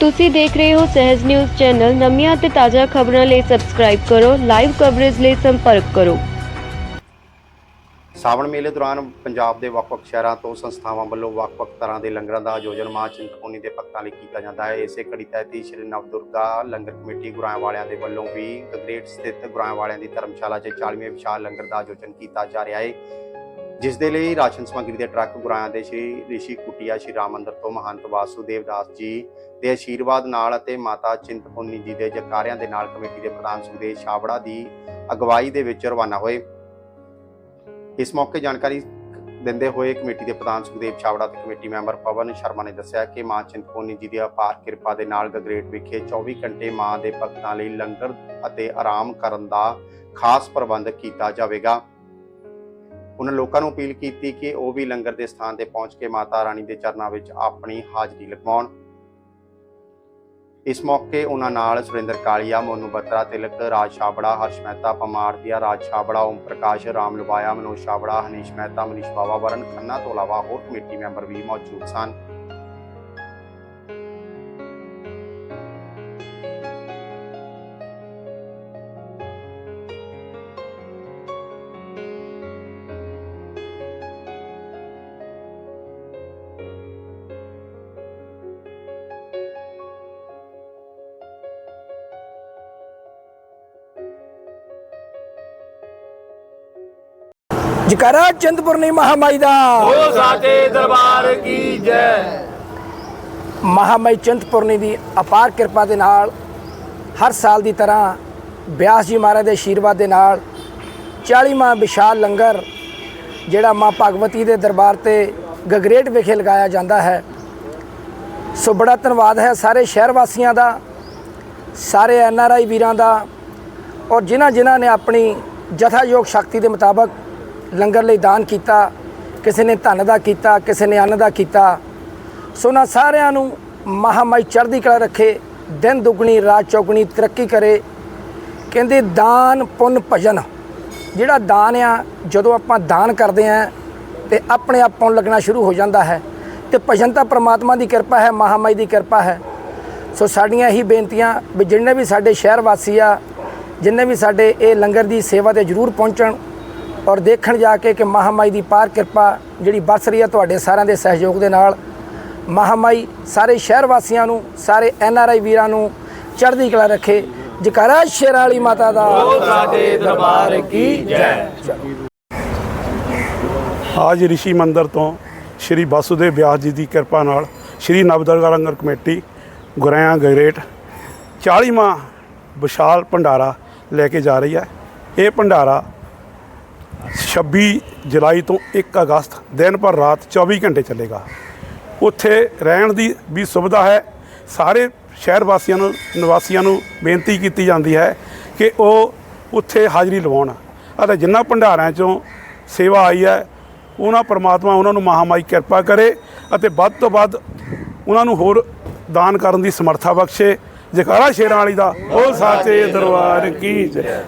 ਤੁਸੀਂ ਦੇਖ ਰਹੇ ਹੋ ਸਹਿਜ ਨਿਊਜ਼ ਚੈਨਲ। ਨਵੀਆਂ ਅਤੇ ਤਾਜ਼ਾ ਖਬਰਾਂ ਲਈ ਸਬਸਕ੍ਰਾਈਬ ਕਰੋ ਲਾਈਵ ਕਵਰੇਜ ਲਈ ਸੰਪਰਕ ਕਰੋ। ਸਾਵਣ ਮੇਲੇ ਦੌਰਾਨ ਪੰਜਾਬ ਦੇ ਵੱਖ-ਵੱਖ ਸ਼ਹਿਰਾਂ ਤੋਂ ਸੰਸਥਾਵਾਂ ਵੱਲੋਂ ਵੱਖ-ਵੱਖ ਤਰ੍ਹਾਂ ਦੇ ਲੰਗਰਾਂ ਦਾ ਆਯੋਜਨ ਮਾਂ ਚਿੰਤਪੁਰਨੀ ਦੇ ਭਗਤਾਂ ਲਈ ਕੀਤਾ ਜਾਂਦਾ ਹੈ। ਇਸੇ ਕੜੀ ਤਹਿਤ ਹੀ ਸ਼੍ਰੀ ਨਵਦੁਰਗਾ ਲੰਗਰ ਕਮੇਟੀ ਗੁਰਾਂ ਵਾਲਿਆਂ ਦੇ ਵੱਲੋਂ ਵੀ ਗ੍ਰੇਟ ਸਥਿਤ ਗੁਰਾਂ ਵਾਲਿਆਂ ਦੀ ਧਰਮਸ਼ਾਲਾ 'ਚ 40ਵੇਂ ਵਿਸ਼ਾਲ ਲੰਗਰ ਦਾ ਆਯੋਜਨ ਕੀਤਾ ਜਾ ਰਿਹਾ ਹੈ। ਜਿਸ ਦੇ ਲਈ ਰਾਸ਼ਨ ਸਮੱਗਰੀ ਦੇ ਟਰੱਕ ਗੁਰਾਂ ਦੇ ਸ਼੍ਰੀ ਰਿਸ਼ੀ ਕੁਟੀਆ, ਸ਼੍ਰੀ ਰਾਮ ਮੰਦਿਰ ਤੋਂ ਮਹੰਤ ਵਾਸੂਦੇਵ ਦਾਸ ਜੀ ਦੇ ਆਸ਼ੀਰਵਾਦ ਨਾਲ ਅਤੇ ਮਾਤਾ ਚਿੰਤਪੁਰਨੀ ਜੀ ਦੇ ਜਕਾਰਿਆਂ ਦੇ ਨਾਲ ਕਮੇਟੀ ਦੇ ਪ੍ਰਧਾਨ ਸੁਖਦੇਵ ਛਾਬੜਾ ਦੀ ਅਗਵਾਈ ਦੇ ਵਿੱਚ ਰਵਾਨਾ ਹੋਏ। ਇਸ ਮੌਕੇ ਜਾਣਕਾਰੀ ਦਿੰਦੇ ਹੋਏ ਕਮੇਟੀ ਦੇ ਪ੍ਰਧਾਨ ਸੁਖਦੇਵ ਛਾਵੜਾ ਤੇ ਕਮੇਟੀ ਮੈਂਬਰ ਪਵਨ ਸ਼ਰਮਾ ਨੇ ਦੱਸਿਆ ਕਿ ਮਾਂ ਚਿੰਤਪੁਰਨੀ ਜੀ ਦੀ ਅਪਾਰ ਕਿਰਪਾ ਦੇ ਨਾਲ ਗਗਰੇਟ ਵਿਖੇ 24 ਘੰਟੇ ਮਾਂ ਦੇ ਭਗਤਾਂ ਲਈ ਲੰਗਰ ਅਤੇ ਆਰਾਮ ਕਰਨ ਦਾ ਖਾਸ ਪ੍ਰਬੰਧ ਕੀਤਾ ਜਾਵੇਗਾ। ਉਹਨਾਂ ਲੋਕਾਂ ਨੂੰ ਅਪੀਲ ਕੀਤੀ ਕਿ ਉਹ ਵੀ ਲੰਗਰ ਦੇ ਸਥਾਨ ਤੇ ਪਹੁੰਚ ਕੇ ਮਾਤਾ ਰਾਣੀ ਦੇ ਚਰਨਾਂ ਵਿੱਚ ਆਪਣੀ ਹਾਜ਼ਰੀ ਲਗਵਾਉਣ। ਇਸ ਮੌਕੇ ਉਹਨਾਂ ਨਾਲ ਸੁਰਿੰਦਰ ਕਾਲੀਆ, ਮੋਨੂ ਬੱਤਰਾ, ਤਿਲਕ, ਰਾਜ ਛਾਬੜਾ, ਹਰਸ਼ ਮਹਿਤਾ ਪਮਾਰਦੀਆ ਰਾਜ ਛਾਬੜਾ, ਓਮ ਪ੍ਰਕਾਸ਼, ਰਾਮ ਲਵਾਇਆ ਮਨੋਜ ਛਾਬੜਾ, ਹਨੀਸ਼ ਮਹਿਤਾ, ਮਨੀਸ਼ ਬਾਵਾ ਵਰਨ, ਖੰਨਾ ਤੋਂ ਇਲਾਵਾ ਹੋਰ ਕਮੇਟੀ ਮੈਂਬਰ ਵੀ ਮੌਜੂਦ ਸਨ। ਜਕਰਾ ਚਿੰਤਪੁਰਨੀ ਮਹਾਮਾਈ ਦਾ ਹੋ ਸਾਚੇ ਦਰਬਾਰ ਕੀ ਜੈ। ਮਹਾਮਾਈ ਚਿੰਤਪੁਰਨੀ ਦੀ ਅਪਾਰ ਕਿਰਪਾ ਦੇ ਨਾਲ ਹਰ ਸਾਲ ਦੀ ਤਰ੍ਹਾਂ ਬਿਆਸ ਜੀ ਮਹਾਰਾਜ ਦੇ ਆਸ਼ੀਰਵਾਦ ਦੇ ਨਾਲ 40ਵਾਂ ਵਿਸ਼ਾਲ ਲੰਗਰ ਜਿਹੜਾ ਮਾਂ ਭਗਵਤੀ ਦੇ ਦਰਬਾਰ ਤੇ ਗਗਰੇਟ ਵਿਖੇ ਲਗਾਇਆ ਜਾਂਦਾ ਹੈ। ਸੋ ਬੜਾ ਧੰਨਵਾਦ ਹੈ ਸਾਰੇ ਸ਼ਹਿਰ ਵਾਸੀਆਂ ਦਾ ਸਾਰੇ ਐਨ ਆਰ ਆਈ ਵੀਰਾਂ ਦਾ ਔਰ ਜਿਨ੍ਹਾਂ ਜਿਨ੍ਹਾਂ ਨੇ ਆਪਣੀ ਜਥਾਯੋਗ ਸ਼ਕਤੀ ਦੇ ਮੁਤਾਬਕ ਲੰਗਰ ਲਈ ਦਾਨ ਕੀਤਾ, ਕਿਸੇ ਨੇ ਧਨ ਦਾ ਕੀਤਾ, ਕਿਸੇ ਨੇ ਅੰਨ ਦਾ ਕੀਤਾ। ਸੋ ਉਹਨਾਂ ਸਾਰਿਆਂ ਨੂੰ ਮਹਾਮਾਈ ਚੜ੍ਹਦੀ ਕਲਾ ਰੱਖੇ, ਦਿਨ ਦੁਗਣੀ, ਰਾਤ ਚੌਗਣੀ ਤਰੱਕੀ ਕਰੇ। ਕਹਿੰਦੇ ਦਾਨ ਪੁੰਨ ਭਜਨ, ਜਿਹੜਾ ਦਾਨ ਆ, ਜਦੋਂ ਆਪਾਂ ਦਾਨ ਕਰਦੇ ਆ ਤੇ ਆਪਣੇ ਆਪ ਪੁੰਨ ਲੱਗਣਾ ਸ਼ੁਰੂ ਹੋ ਜਾਂਦਾ ਹੈ ਤੇ ਭਜਨ ਤਾਂ ਪ੍ਰਮਾਤਮਾ ਦੀ ਕਿਰਪਾ ਹੈ, ਮਹਾਮਾਈ ਦੀ ਕਿਰਪਾ ਹੈ। ਸੋ ਸਾਡੀਆਂ ਇਹੀ ਬੇਨਤੀਆਂ ਵੀ ਜਿੰਨੇ ਵੀ ਸਾਡੇ ਸ਼ਹਿਰ ਵਾਸੀ ਆ, ਜਿੰਨੇ ਵੀ ਸਾਡੇ ਇਹ ਲੰਗਰ ਦੀ ਸੇਵਾ ਤੇ ਜਰੂਰ ਪਹੁੰਚਣ ਔਰ ਦੇਖਣ ਜਾ ਕੇ ਕਿ ਮਹਾਮਾਈ ਦੀ ਪਾਰ ਕਿਰਪਾ ਜਿਹੜੀ ਬਰਸ ਰਹੀ ਹੈ ਤੁਹਾਡੇ ਸਾਰਿਆਂ ਦੇ ਸਹਿਯੋਗ ਦੇ ਨਾਲ। ਮਹਾਮਾਈ ਸਾਰੇ ਸ਼ਹਿਰ ਵਾਸੀਆਂ ਨੂੰ, ਸਾਰੇ ਐਨ ਆਰ ਆਈ ਵੀਰਾਂ ਨੂੰ ਚੜ੍ਹਦੀ ਕਲਾ ਰੱਖੇ। ਜਕਾਰਾ ਸ਼ੇਰਾਂ ਵਾਲੀ ਮਾਤਾ ਦਾ। ਹੋ ਦਰਬਾਰ ਕੀ ਜੈ ਆਜ ਰਿਸ਼ੀ ਮੰਦਰ ਤੋਂ ਸ਼੍ਰੀ ਵਾਸੂਦੇਵ ਵਿਆਸ ਜੀ ਦੀ ਕਿਰਪਾ ਨਾਲ ਸ਼੍ਰੀ ਨਵਦੁਰਗਾ ਲੰਗਰ ਕਮੇਟੀ ਗੁਰਿਆਂ ਗਰੇਟ 40ਵਾਂ ਵਿਸ਼ਾਲ ਭੰਡਾਰਾ ਲੈ ਕੇ ਜਾ ਰਹੀ ਹੈ। ਇਹ ਭੰਡਾਰਾ 26 ਜੁਲਾਈ ਤੋਂ 1 ਅਗਸਤ, ਦਿਨ ਭਰ ਰਾਤ 24 ਘੰਟੇ ਚੱਲੇਗਾ। ਉੱਥੇ ਰਹਿਣ ਦੀ ਵੀ ਸੁਵਿਧਾ ਹੈ। ਸਾਰੇ ਸ਼ਹਿਰ ਵਾਸੀਆਂ ਨੂੰ, ਨਿਵਾਸੀਆਂ ਨੂੰ ਬੇਨਤੀ ਕੀਤੀ ਜਾਂਦੀ ਹੈ ਕਿ ਉਹ ਉੱਥੇ ਹਾਜ਼ਰੀ ਲਵਾਉਣ। ਅਤੇ ਜਿਨ੍ਹਾਂ ਭੰਡਾਰਿਆਂ ਚੋਂ ਸੇਵਾ ਆਈ ਹੈ, ਉਹਨਾਂ ਪਰਮਾਤਮਾ ਉਹਨਾਂ ਨੂੰ ਮਹਾਮਾਈ ਕਿਰਪਾ ਕਰੇ ਅਤੇ ਵੱਧ ਤੋਂ ਵੱਧ ਉਹਨਾਂ ਨੂੰ ਹੋਰ ਦਾਨ ਕਰਨ ਦੀ ਸਮਰੱਥਾ ਬਖਸ਼ੇ। ਜਕਾਰਾ ਸ਼ੇਰਾਂ ਵਾਲੀ ਦਾ ਉਹ ਸਾਚੇ ਦਰਬਾਰ ਕੀ ਜੈ।